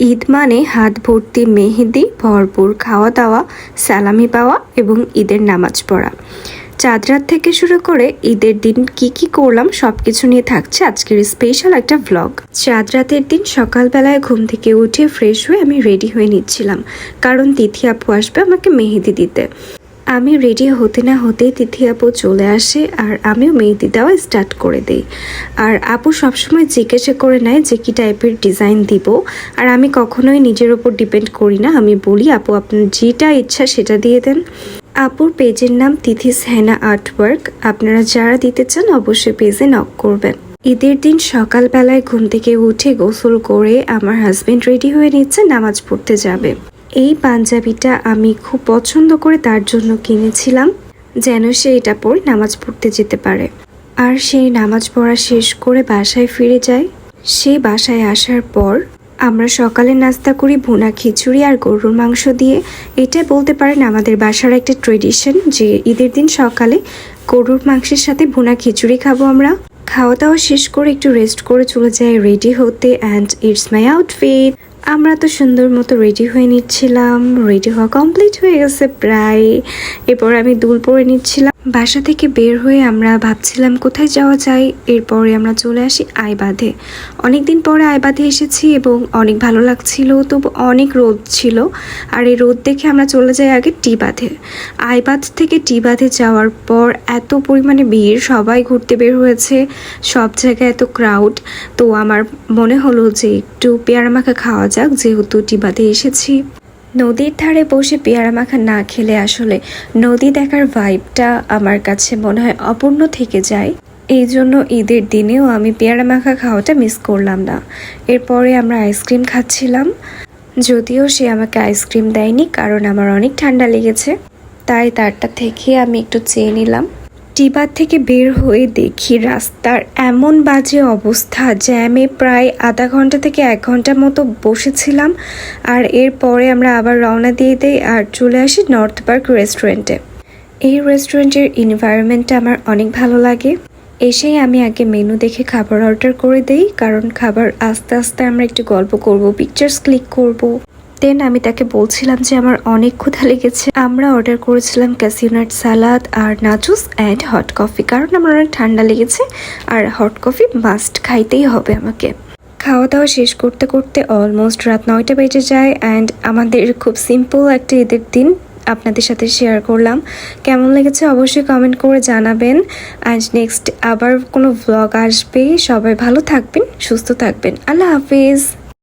ঈদ মানে হাত ভর্তি মেহেদি, ভরপুর খাওয়া দাওয়া সালামি পাওয়া এবং ঈদের নামাজ পড়া। চাঁদ রাত থেকে শুরু করে ঈদের দিন কি কি করলাম সব কিছু নিয়ে থাকছে আজকের স্পেশাল একটা ব্লগ চাঁদ রাতের দিন সকালবেলায় ঘুম থেকে উঠে ফ্রেশ হয়ে আমি রেডি হয়ে নিচ্ছিলাম। কারণ তিথি আপু আসবে আমাকে মেহেদি দিতে। আমি রেডি হতে না হতেই তিথি আপু চলে আসে আর আমিও মেহেদি দেওয়া স্টার্ট করে দেই। আর আপু সবসময় জিজ্ঞাসা করে নেয় যে কী টাইপের ডিজাইন দিব। আর আমি কখনোই নিজের ওপর ডিপেন্ড করি না। আমি বলি, আপু, আপনার যেটা ইচ্ছা সেটা দিয়ে দেন। আপুর পেজের নাম তিথিস হেনা আর্টওয়ার্ক আপনারা যারা দিতে চান অবশ্যই পেজে নক করবেন। ঈদের দিন সকালবেলায় ঘুম থেকে উঠে গোসল করে আমার হাজবেন্ড রেডি হয়ে নিচ্ছে, নামাজ পড়তে যাবে। এই পাঞ্জাবিটা আমি খুব পছন্দ করে তার জন্য কিনেছিলাম, যেন সে এটা পরে নামাজ পড়তে যেতে পারে। আর সেই নামাজ পড়া শেষ করে বাসায় ফিরে যায়। সে বাসায় আসার পর আমরা সকালে নাস্তা করি ভুনা খিচুড়ি আর গরুর মাংস দিয়ে। এটা বলতে পারেন আমাদের বাসার একটা ট্রেডিশন যে ঈদের দিন সকালে গরুর মাংসের সাথে ভুনা খিচুড়ি খাব আমরা। খাওয়া দাওয়া শেষ করে একটু রেস্ট করে চলে যাই রেডি হতে অ্যান্ড ইটস মাই আউটফিট আমরা তো সুন্দর মতো রেডি হয়ে নিচ্ছিলাম রেডি হওয়া কমপ্লিট হয়ে গেছে প্রায়। এরপর আমি দুল পরে নিচ্ছিলাম। বাসা থেকে বের হয়ে আমরা ভাবছিলাম কোথায় যাওয়া যায়, এরপরে আমরা চলে আসি আইবাঁধে। অনেকদিন পরে আইবাঁধে এসেছি এবং অনেক ভালো লাগছিল, তবু অনেক রোদ ছিল, আর এই রোদ দেখে আমরা চলে যাই আগে টি বাঁধে আইবাঁধ থেকে টি বাঁধে যাওয়ার পর এত পরিমাণে ভিড়, সবাই ঘুরতে বের হয়েছে, সব জায়গায় এত ক্রাউড তো আমার মনে হলো যে একটু পেয়ারা মাখা খাওয়া যাক, যেহেতু টিবাতে এসেছি। নদীর ধারে বসে পেয়ারা মাখা না খেলে আসলে নদী দেখার ভাইবটা আমার কাছে মনে হয় অপূর্ণ থেকে যায়। এই জন্য ঈদের দিনেও আমি পেয়ারা মাখা খাওয়াটা মিস করলাম না। এরপরে আমরা আইসক্রিম খাচ্ছিলাম। যদিও সে আমাকে আইসক্রিম দেয়নি, কারণ আমার অনেক ঠান্ডা লেগেছে। তাই তারটা থেকে আমি একটু চেয়ে নিলাম। টিবার থেকে বের হয়ে দেখি রাস্তার এমন বাজে অবস্থা জ্যামে প্রায় আধা ঘণ্টা থেকে এক ঘণ্টা মতো বসেছিলাম আর এরপরে আমরা আবার রওনা দিয়ে দেই আর চলে আসি নর্থ পার্ক রেস্টুরেন্টে। এই রেস্টুরেন্টের এনভায়রনমেন্টটা আমার অনেক ভালো লাগে। এসেই আমি আগে মেনু দেখে খাবার অর্ডার করে দেই, কারণ খাবার আস্তে আস্তে আমরা একটু গল্প করব পিকচার্স ক্লিক করব। দেন আমি তাকে বলছিলাম যে আমার অনেক ক্ষুধা লেগেছে। আমরা অর্ডার করেছিলাম ক্যাসিউনাট সালাদ আর নাচুস অ্যান্ড হট কফি কারণ আমার অনেক ঠান্ডা লেগেছে আর হট কফি মাস্ট খাইতেই হবে আমাকে। খাওয়া দাওয়া শেষ করতে করতে অলমোস্ট রাত নয়টা বেজে যায় অ্যান্ড আমাদের খুব সিম্পল একটা ঈদের দিন আপনাদের সাথে শেয়ার করলাম। কেমন লেগেছে অবশ্যই কমেন্ট করে জানাবেন। অ্যান্ড নেক্সট আবার কোনো ভ্লগ আসবে। সবাই ভালো থাকবেন, সুস্থ থাকবেন। আল্লাহ হাফিজ।